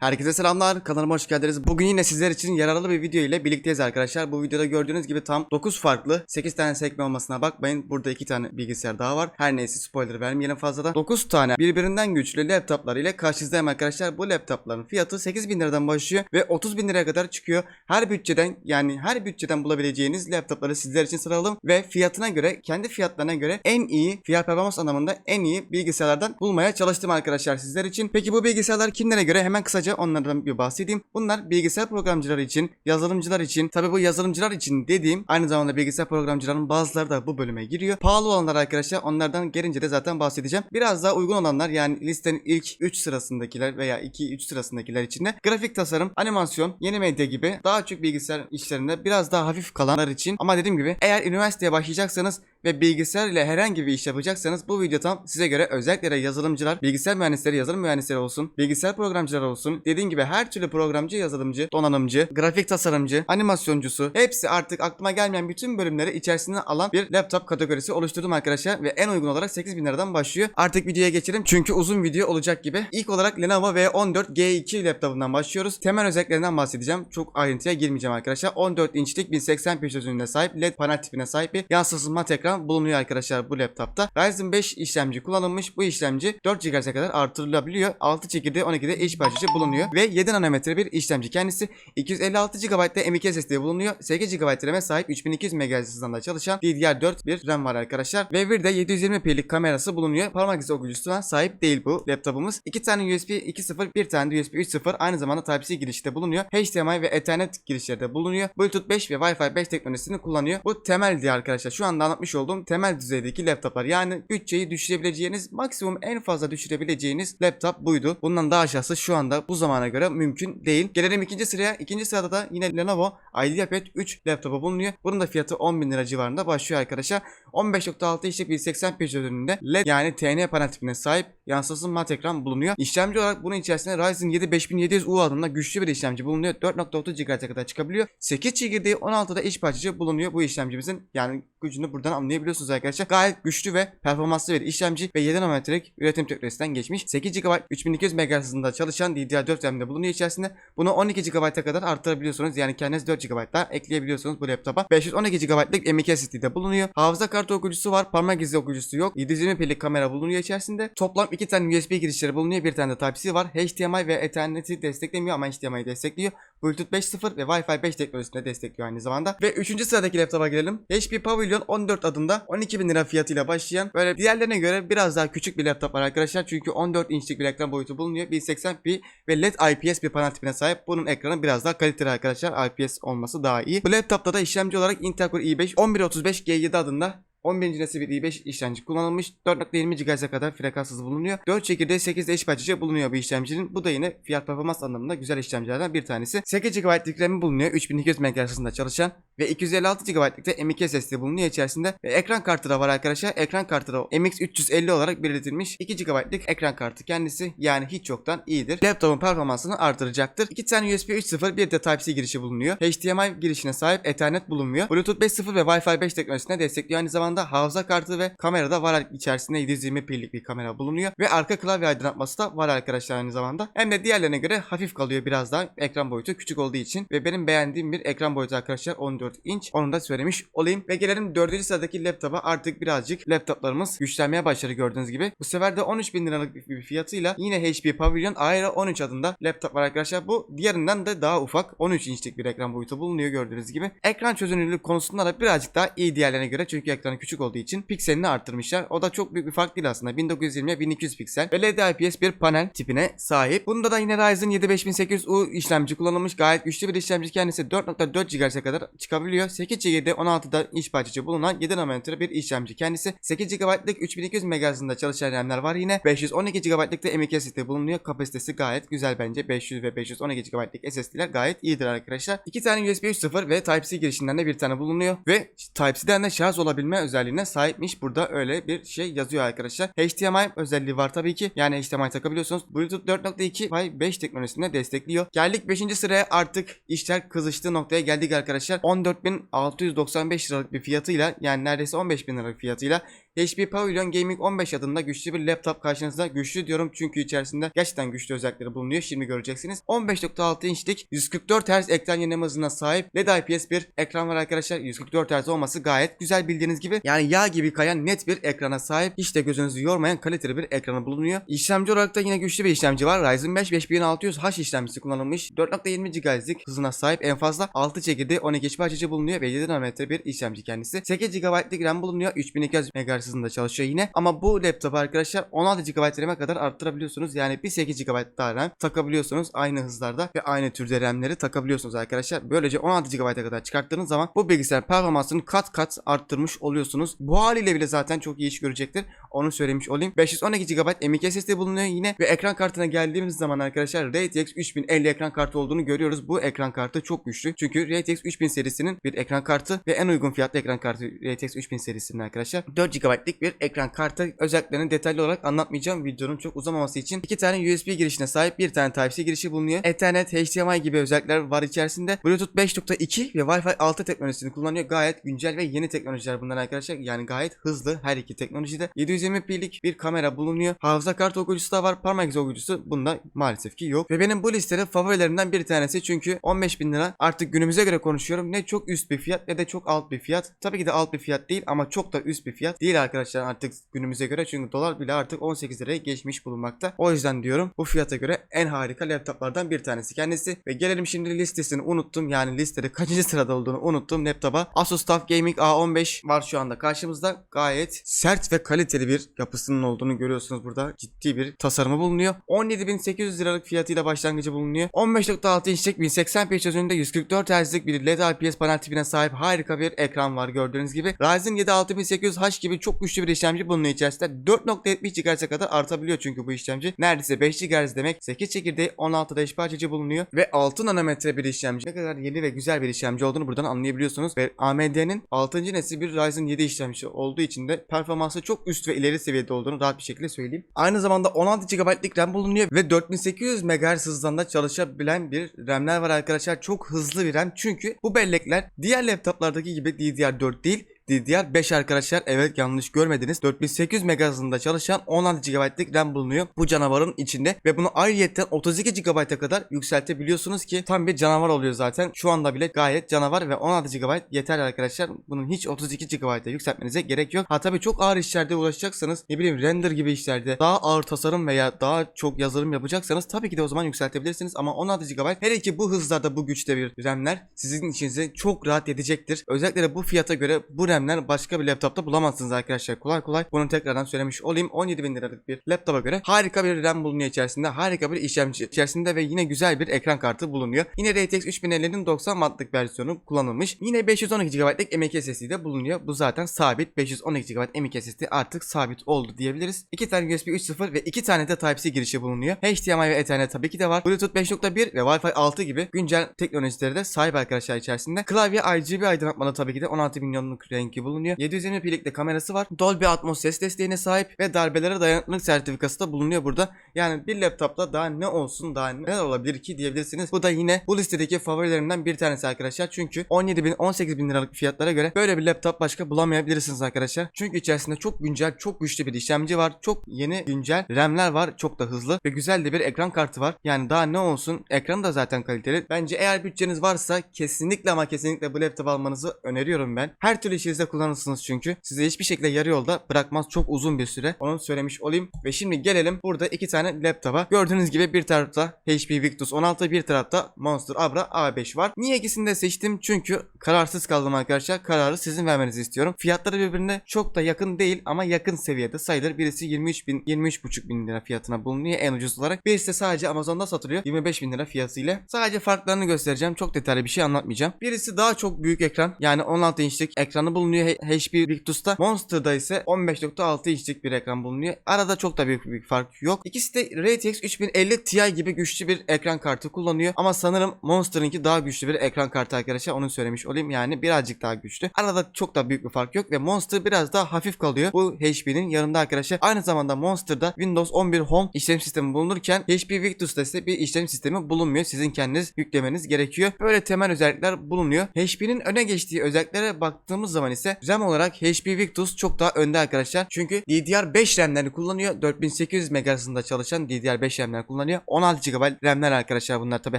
Herkese selamlar. Kanalıma hoş geldiniz. Bugün yine sizler için yararlı bir video ile birlikteyiz arkadaşlar. Bu videoda gördüğünüz gibi tam 9 farklı 8 tane sekme olmasına bakmayın. Burada 2 tane bilgisayar daha var. Her neyse spoiler vermeyelim fazladan. 9 tane birbirinden güçlü laptoplar ile karşınızdayım arkadaşlar. Bu laptopların fiyatı 8000 liradan başlıyor ve 30 bin liraya kadar çıkıyor. Her bütçeden yani her bütçeden bulabileceğiniz laptopları sizler için sıraladım ve fiyatına göre kendi fiyatlarına göre en iyi fiyat performans anlamında en iyi bilgisayarlardan bulmaya çalıştım arkadaşlar sizler için. Peki bu bilgisayarlar kimlere göre? Hemen kısaca onlardan bir bahsedeyim. Bunlar bilgisayar programcıları için, yazılımcılar için, tabi bu yazılımcılar için dediğim aynı zamanda bilgisayar programcılarının bazıları da bu bölüme giriyor. Pahalı olanlar arkadaşlar onlardan gelince de zaten bahsedeceğim. Biraz daha uygun olanlar yani listenin ilk 3 sırasındakiler veya 2-3 sırasındakiler için de grafik tasarım, animasyon, yeni medya gibi daha çok bilgisayar işlerinde biraz daha hafif kalanlar için ama dediğim gibi eğer üniversiteye başlayacaksanız ve bilgisayar ile herhangi bir iş yapacaksanız bu video tam size göre özellikle yazılımcılar, bilgisayar mühendisleri, yazılım mühendisleri olsun, bilgisayar programcıları olsun. Dediğim gibi her türlü programcı, yazılımcı, donanımcı, grafik tasarımcı, animasyoncusu hepsi artık aklıma gelmeyen bütün bölümleri içerisine alan bir laptop kategorisi oluşturdum arkadaşlar ve en uygun olarak 8000 liradan başlıyor. Artık videoya geçelim çünkü uzun video olacak gibi. İlk olarak Lenovo V14 G2 laptopundan başlıyoruz. Temel özelliklerinden bahsedeceğim. Çok ayrıntıya girmeyeceğim arkadaşlar. 14 inçlik 1080p çözünürlüğüne sahip LED panel tipine sahip bir yansıtsız mat ekran bulunuyor arkadaşlar bu laptopta. Ryzen 5 işlemci kullanılmış. Bu işlemci 4 GHz'e kadar artırılabiliyor. 6 çekirdeği 12'de iş parçacı bulunuyor ve 7 nanometre bir işlemci kendisi. 256 GB'da M.2 SSD bulunuyor. 8 GB RAM'e sahip 3200 MHz hızında çalışan DDR4 bir RAM var arkadaşlar. Ve bir de 720p'lik kamerası bulunuyor. Parmak izi okuyucusuna sahip değil bu laptopumuz. 2 tane USB 2.0 bir tane de USB 3.0 aynı zamanda Type-C girişte bulunuyor. HDMI ve Ethernet girişleri de bulunuyor. Bluetooth 5 ve Wi-Fi 5 teknolojisini kullanıyor. Bu temel diye arkadaşlar. Şu anda anlatmış olduğum temel düzeydeki laptoplar. Yani bütçeyi düşürebileceğiniz maksimum en fazla düşürebileceğiniz laptop buydu. Bundan daha aşağısı şu anda bu zamana göre mümkün değil. Gelelim ikinci sıraya. İkinci sırada da yine Lenovo IdeaPad 3 laptopu bulunuyor. Bunun da fiyatı 10.000 lira civarında başlıyor arkadaşlar. 15.6 inçlik 1080p çözünürlüğünde LED yani TN panel tipine sahip yansıtsız mat ekran bulunuyor. İşlemci olarak bunun içerisinde Ryzen 7 5700U adında güçlü bir işlemci bulunuyor. 4.30 GHz'e kadar çıkabiliyor. 8 çekirdeği 16'da iç parçacı bulunuyor bu işlemcimizin. Yani gücünü buradan anlayabiliyorsunuz arkadaşlar. Gayet güçlü ve performanslı bir işlemci ve 7 nanometrelik üretim teknolojisinden geçmiş. 8 GB 3200 MHz hızında çalışan DDR4 RAM'de bulunuyor içerisinde. Bunu 12 GB'a kadar arttırabiliyorsunuz. Yani kendiniz 4 GB daha ekleyebiliyorsunuz bu laptopa. 512 GB'lık M.2 SSD'de bulunuyor. Hafıza kartı okuyucusu var. Parmak izi okuyucusu yok. 720p'lik kamera bulunuyor içerisinde. Toplam 2 tane USB girişleri bulunuyor. Bir tane de Type-C var. HDMI ve Ethernet'i desteklemiyor ama HDMI'yi destekliyor. Bluetooth 5.0 ve Wi-Fi 5 teknolojisini de destekliyor aynı zamanda. Ve 3. sıradaki laptopa gelelim. HP Pavilion 14 adında 12.000 lira fiyatıyla başlayan böyle diğerlerine göre biraz daha küçük bir laptop var arkadaşlar. Çünkü 14 inçlik bir ekran boyutu bulunuyor. 1080p ve LED IPS bir panel tipine sahip. Bunun ekranı biraz daha kaliteli arkadaşlar. IPS olması daha iyi. Bu laptopta da işlemci olarak Intel Core i5 1135G7 adında 11. nesil bir i5 işlemci kullanılmış. 4.20 GHz'e kadar frekans bulunuyor. 4 çekirdeği 8 eş parçacı bulunuyor bu işlemcinin. Bu da yine fiyat performans anlamında güzel işlemcilerden bir tanesi. 8 GB'lık RAM'i bulunuyor. 3200 MHz çalışan ve 256 GB'lık da M.2 SSD bulunuyor içerisinde. Ve ekran kartı da var arkadaşlar. Ekran kartı da MX350 olarak belirtilmiş. 2 GB'lık ekran kartı kendisi yani hiç yoktan iyidir. Laptopun performansını artıracaktır. 2 tane USB 3.0 bir de Type-C girişi bulunuyor. HDMI girişine sahip Ethernet bulunmuyor. Bluetooth 5.0 ve Wi-Fi 5 teknolojisine destekliyor. Aynı zamanda hafıza kartı ve kamera da var içerisinde 720 pillik bir kamera bulunuyor ve arka klavye aydınlatması da var arkadaşlar aynı zamanda. Hem de diğerlerine göre hafif kalıyor biraz daha ekran boyutu küçük olduğu için ve benim beğendiğim bir ekran boyutu arkadaşlar 14 inç. Onu da söylemiş olayım ve gelelim 4. sıradaki laptopa artık birazcık laptoplarımız güçlenmeye başladı gördüğünüz gibi. Bu sefer de 13.000 liralık bir fiyatıyla yine HP Pavilion Aero 13 adında laptop var arkadaşlar. Bu diğerinden de daha ufak 13 inçlik bir ekran boyutu bulunuyor gördüğünüz gibi. Ekran çözünürlüğü konusunda da birazcık daha iyi diğerlerine göre çünkü ekranı küçük olduğu için pikselini arttırmışlar. O da çok büyük bir fark değil aslında. 1920'ye 1200 piksel ve LED IPS bir panel tipine sahip. Bunda da yine Ryzen 7 5800U işlemci kullanılmış. Gayet güçlü bir işlemci kendisi 4.4 GHz'e kadar çıkabiliyor. 8 GB'de 16'da iş parçacı bulunan 7 nanometre bir işlemci kendisi. 8 GB'lık 3200 MHz hızında çalışan RAM'ler var yine. 512 GB'lık da M.2 SSD bulunuyor. Kapasitesi gayet güzel bence. 500 ve 512 GB'lık SSD'ler gayet iyidir arkadaşlar. 2 tane USB 3.0 ve Type-C girişinden de bir tane bulunuyor ve Type-C'den de şarj olabilme özelliğine sahipmiş. Burada öyle bir şey yazıyor arkadaşlar. HDMI özelliği var tabii ki. Yani HDMI takabiliyorsunuz. Bluetooth 4.2 Wi-Fi 5 teknolojisini destekliyor. Geldik 5. sıraya artık işler kızıştığı noktaya geldik arkadaşlar. 14.695 liralık bir fiyatıyla yani neredeyse 15.000 liralık fiyatıyla HP Pavilion Gaming 15 adında güçlü bir laptop karşınızda. Güçlü diyorum çünkü içerisinde gerçekten güçlü özellikleri bulunuyor. Şimdi göreceksiniz. 15.6 inçlik 144 Hz ekran yenileme hızına sahip LED IPS bir ekran var arkadaşlar. 144 Hz olması gayet güzel bildiğiniz gibi. Yani yağ gibi kayan net bir ekrana sahip. Hiç de gözünüzü yormayan kaliteli bir ekranı bulunuyor. İşlemci olarak da yine güçlü bir işlemci var. Ryzen 5 5600H işlemcisi kullanılmış. 4.20 GHz'lik hızına sahip en fazla 6 çekirdeği 12 HP açıcı bulunuyor ve 7 nanometre bir işlemci kendisi. 8 GB'lık RAM bulunuyor. 3200 MHz hızında çalışıyor yine. Ama bu laptop arkadaşlar 16 GB RAM'e kadar arttırabiliyorsunuz. Yani bir 8 GB daha RAM takabiliyorsunuz aynı hızlarda ve aynı türde RAM'leri takabiliyorsunuz arkadaşlar. Böylece 16 GB'a kadar çıkarttığınız zaman bu bilgisayar performansını kat kat arttırmış oluyorsunuz. Bu haliyle bile zaten çok iyi iş görecektir. Onu söylemiş olayım. 512 GB M.2 SSD bulunuyor yine ve ekran kartına geldiğimiz zaman arkadaşlar RTX 3050 ekran kartı olduğunu görüyoruz. Bu ekran kartı çok güçlü. Çünkü RTX 3000 serisinin bir ekran kartı ve en uygun fiyatlı ekran kartı RTX 3000 serisinin arkadaşlar. 4 GB'lik bir ekran kartı özelliklerini detaylı olarak anlatmayacağım. Videonun çok uzamaması için iki tane USB girişine sahip bir tane Type-C girişi bulunuyor. Ethernet, HDMI gibi özellikler var içerisinde. Bluetooth 5.2 ve Wi-Fi 6 teknolojisini kullanıyor. Gayet güncel ve yeni teknolojiler bunlar arkadaşlar. Yani gayet hızlı her iki teknolojide. 720p'lik bir kamera bulunuyor. Hafıza kart okuyucusu da var. Parmak izi okuyucusu bunda maalesef ki yok. Ve benim bu listede favorilerimden bir tanesi çünkü 15.000 lira artık günümüze göre konuşuyorum. Ne çok üst bir fiyat ne de çok alt bir fiyat. Tabii ki de alt bir fiyat değil ama çok da üst bir fiyat değil arkadaşlar artık günümüze göre. Çünkü dolar bile artık 18 liraya geçmiş bulunmakta. O yüzden diyorum bu fiyata göre en harika laptoplardan bir tanesi kendisi. Ve gelelim şimdi listesini unuttum. Yani listede kaçıncı sırada olduğunu unuttum laptopa. Asus TUF Gaming A15 var şu anda karşımızda. Gayet sert ve kaliteli bir yapısının olduğunu görüyorsunuz burada. Ciddi bir tasarımı bulunuyor. 17.800 liralık fiyatıyla başlangıcı bulunuyor. 15.6 inçlik 1080p çözünürlüğünde 144 Hz'lik bir LED IPS panel tipine sahip harika bir ekran var gördüğünüz gibi. Ryzen 7 6800H gibi çok güçlü bir işlemci bulunuyor içerisinde. 4.70 GHz'e kadar artabiliyor çünkü bu işlemci. Neredeyse 5 GHz demek. 8 çekirdeği 16 HP açıcı bulunuyor ve 6 nanometre bir işlemci. Ne kadar yeni ve güzel bir işlemci olduğunu buradan anlayabiliyorsunuz. Ve AMD'nin 6. nesil bir Ryzen 7 işlemcisi olduğu için de performansı çok üst ve ileri seviyede olduğunu rahat bir şekilde söyleyeyim. Aynı zamanda 16 GB'lık RAM bulunuyor ve 4800 MHz hızdan çalışabilen bir RAM'ler var arkadaşlar. Çok hızlı bir RAM çünkü bu bellekler diğer laptoplardaki gibi DDR4 değil DDR5 arkadaşlar evet yanlış görmediniz. 4800 MHz hızında çalışan 16 GB'lık RAM bulunuyor bu canavarın içinde ve bunu ayrıyetten 32 GB'a kadar yükseltebiliyorsunuz ki tam bir canavar oluyor zaten. Şu anda bile gayet canavar ve 16 GB yeter arkadaşlar. Bunun hiç 32 GB'a yükseltmenize gerek yok. Ha tabii çok ağır işlerde ulaşacaksanız ne bileyim render gibi işlerde daha ağır tasarım veya daha çok yazılım yapacaksanız tabii ki de o zaman yükseltebilirsiniz ama 16 GB hele ki bu hızlarda bu güçte bir RAM'ler sizin işinizi çok rahat edecektir. Özellikle bu fiyata göre bu RAM'ler başka bir laptopta bulamazsınız arkadaşlar kolay kolay. Bunu tekrardan söylemiş olayım. 17 bin liralık bir laptopa göre harika bir RAM bulunuyor içerisinde. Harika bir işlemci içerisinde ve yine güzel bir ekran kartı bulunuyor. Yine RTX 3050'nin 90 wattlık versiyonu kullanılmış. Yine 512 GB'lık M.2 SSD de bulunuyor. Bu zaten sabit. 512 GB M.2 SSD artık sabit oldu diyebiliriz. 2 tane USB 3.0 ve 2 tane de Type-C girişi bulunuyor. HDMI ve Ethernet tabii ki de var. Bluetooth 5.1 ve Wi-Fi 6 gibi güncel teknolojileri de sahip arkadaşlar içerisinde. Klavye RGB aydınlatmalı tabii ki de 16 milyonluk rengi bulunuyor. 720p'lik de kamerası var. Dolby Atmos ses desteğine sahip ve darbelere dayanıklılık sertifikası da bulunuyor burada. Yani bir laptopta daha ne olsun daha ne olabilir ki diyebilirsiniz. Bu da yine bu listedeki favorilerimden bir tanesi arkadaşlar. Çünkü 17 bin 18 bin liralık fiyatlara göre böyle bir laptop başka bulamayabilirsiniz arkadaşlar. Çünkü içerisinde çok güncel çok güçlü bir işlemci var. Çok yeni güncel RAM'ler var. Çok da hızlı ve güzel de bir ekran kartı var. Yani daha ne olsun ekranı da zaten kaliteli. Bence eğer bütçeniz varsa kesinlikle ama kesinlikle bu laptop almanızı öneriyorum ben. Her türlü işinizde kullanırsınız çünkü. Size hiçbir şekilde yarı yolda bırakmaz çok uzun bir süre. Onu söylemiş olayım. Ve şimdi gelelim burada iki tane laptopa. Gördüğünüz gibi bir tarafta HP Victus 16 bir tarafta Monster Abra A5 var. Niye ikisini de seçtim? Çünkü kararsız kaldım arkadaşlar. Kararı sizin vermenizi istiyorum. Fiyatları birbirine çok da yakın değil ama yakın seviyede sayılır. Birisi 23 bin, 23,5 bin lira fiyatına bulunuyor en ucuz olarak. Birisi de sadece Amazon'da satılıyor 25 bin lira fiyatıyla. Sadece farklarını göstereceğim. Çok detaylı bir şey anlatmayacağım. Birisi daha çok büyük ekran. Yani 16 inçlik ekranı bulunuyor H- HP Victus'ta. Monster'da ise 15.6 inçlik bir ekran bulunuyor. Arada çok da büyük bir fark yok. İkisi de RTX 3050 Ti gibi güçlü bir ekran kartı kullanıyor. Ama sanırım Monster'ınki daha güçlü bir ekran kartı arkadaşlar. Onu söylemiş olayım. Yani birazcık daha güçlü. Arada çok da büyük bir fark yok ve Monster biraz daha hafif kalıyor. Bu HP'nin yanında arkadaşlar. Aynı zamanda Monster'da Windows 11 Home işlem sistemi bulunurken HP Victus'ta ise bir işlem sistemi bulunmuyor. Sizin kendiniz yüklemeniz gerekiyor. Böyle temel özellikler bulunuyor. HP'nin öne geçtiği özelliklere baktığımız zaman ise RAM olarak HP Victus çok daha önde arkadaşlar. Çünkü DDR5 RAM'lerini kullanıyor. 4800 MHz'ında çalışan DDR5 RAM'ler kullanıyor. 16 GB RAM'ler arkadaşlar bunlar tabi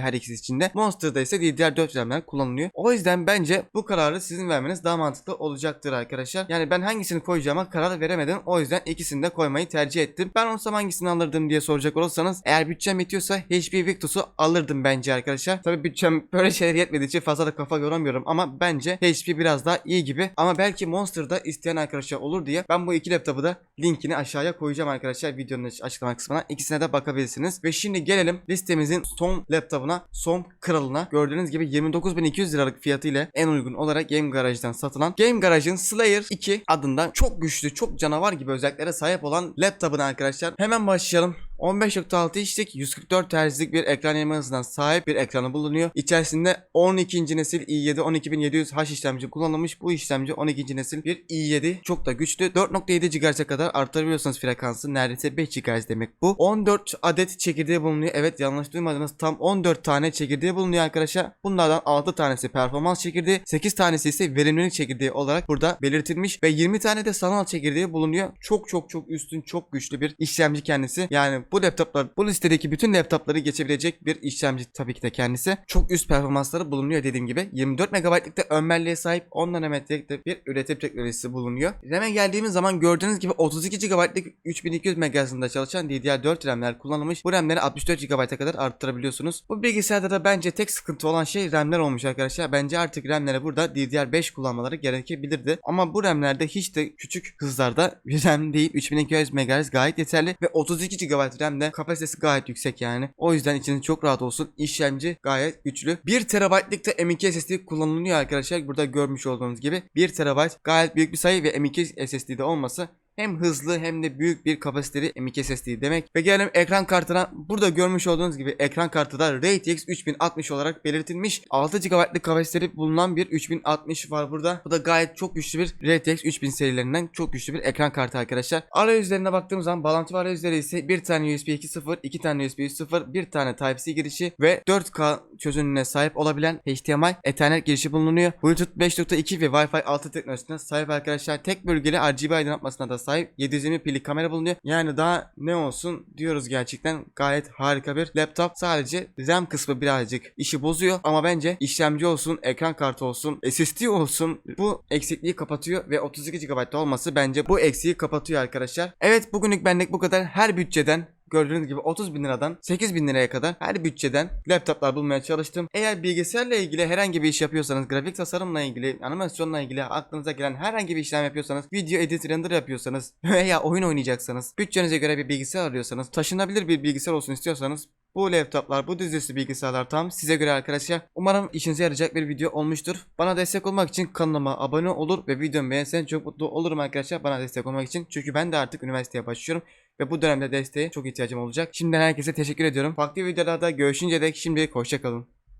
her ikisi içinde. Monster'da ise DDR4 RAM'ler kullanılıyor. O yüzden bence bu kararı sizin vermeniz daha mantıklı olacaktır arkadaşlar. Yani ben hangisini koyacağıma karar veremedim. O yüzden ikisini de koymayı tercih ettim. Ben olsam hangisini alırdım diye soracak olursanız eğer bütçem yetiyorsa HP Victus'u alırdım bence arkadaşlar. Tabi bütçem böyle şeyler yetmediği için fazla da kafa yoramıyorum ama bence HP biraz daha iyi gibi. Ama belki Monster'da isteyen arkadaşlar olur diye ben bu iki laptopu da linkini aşağıya koyacağım arkadaşlar videonun açıklama kısmına. İkisine de bakabilirsiniz. Ve şimdi gelelim listemizin son laptopuna, son kralına. Gördüğünüz gibi 29.200 liralık fiyatı ile en uygun olarak Game Garage'dan satılan Game Garage'ın Slayer 2 adından çok güçlü, çok canavar gibi özelliklere sahip olan laptopuna arkadaşlar. Hemen başlayalım. 15.6 inçlik 144 Hz'lik bir ekran yenileme hızına sahip bir ekranı bulunuyor. İçerisinde 12. nesil i7 12700H işlemci kullanılmış. Bu işlemci 12. nesil bir i7. Çok da güçlü. 4.7 GHz'e kadar arttırabiliyorsanız frekansı neredeyse 5 GHz demek bu. 14 adet çekirdeği bulunuyor. Evet yanlış duymadınız. Tam 14 tane çekirdeği bulunuyor arkadaşlar. Bunlardan 6 tanesi performans çekirdeği, 8 tanesi ise verimlilik çekirdeği olarak burada belirtilmiş ve 20 tane de sanal çekirdeği bulunuyor. Çok çok çok üstün, çok güçlü bir işlemci kendisi. Yani bu laptoplar bu listedeki bütün laptopları geçebilecek bir işlemci tabii ki de kendisi. Çok üst performansları bulunuyor dediğim gibi. 24 MB'lık da ömmerliğe sahip 10 nanometrelik de bir üretim teknolojisi bulunuyor. RAM'e geldiğimiz zaman gördüğünüz gibi 32 GB'lık 3200 MHz'ında çalışan DDR4 RAM'ler kullanılmış. Bu RAM'leri 64 GB'a kadar arttırabiliyorsunuz. Bu bilgisayarda da bence tek sıkıntı olan şey RAM'ler olmuş arkadaşlar. Bence artık RAM'lere burada DDR5 kullanmaları gerekebilirdi. Ama bu RAM'lerde hiç de küçük hızlarda bir RAM değil. 3200 MHz gayet yeterli ve 32 GB RAM de kapasitesi gayet yüksek yani. O yüzden içiniz çok rahat olsun. İşlemci gayet güçlü. 1 TB'lık da M.2 SSD kullanılıyor arkadaşlar. Burada görmüş olduğunuz gibi 1 TB gayet büyük bir sayı ve M.2 SSD'de olması hem hızlı hem de büyük bir kapasiteli M.2 SSD demek. Ve gelelim ekran kartına. Burada görmüş olduğunuz gibi ekran kartı da RTX 3060 olarak belirtilmiş. 6 GB'lık kapasiteli bulunan bir 3060 var burada. Bu da gayet çok güçlü bir RTX 3000 serilerinden çok güçlü bir ekran kartı arkadaşlar. Arayüzlerine baktığımız zaman bağlantı arayüzleri ise bir tane USB 2.0, iki tane USB 3.0, bir tane Type-C girişi ve 4K çözünürlüğüne sahip olabilen HDMI Ethernet girişi bulunuyor. Bluetooth 5.2 ve Wi-Fi 6 teknolojisine sahip arkadaşlar. Tek bölgeli RGB aydınlatmasına da sahip 720 pillik kamera bulunuyor. Yani daha ne olsun diyoruz gerçekten gayet harika bir laptop. Sadece RAM kısmı birazcık işi bozuyor ama bence işlemci olsun, ekran kartı olsun, SSD olsun bu eksikliği kapatıyor ve 32 GB olması bence bu eksiği kapatıyor arkadaşlar. Evet bugünlük benlik bu kadar. Her bütçeden Gördüğünüz gibi 30 bin liradan 8 bin liraya kadar her bütçeden laptoplar bulmaya çalıştım. Eğer bilgisayarla ilgili herhangi bir iş yapıyorsanız, grafik tasarımla ilgili, animasyonla ilgili aklınıza gelen herhangi bir işlem yapıyorsanız, video edit render yapıyorsanız veya oyun oynayacaksanız, bütçenize göre bir bilgisayar arıyorsanız, taşınabilir bir bilgisayar olsun istiyorsanız bu laptoplar, bu dizüstü bilgisayarlar tam size göre arkadaşlar. Umarım işinize yarayacak bir video olmuştur. Bana destek olmak için kanalıma abone olur ve videomu beğenseniz çok mutlu olurum arkadaşlar bana destek olmak için. Çünkü ben de artık üniversiteye başlıyorum ve bu dönemde desteğe çok ihtiyacım olacak. Şimdiden herkese teşekkür ediyorum. Farklı videolarda görüşünce dek şimdilik hoşçakalın.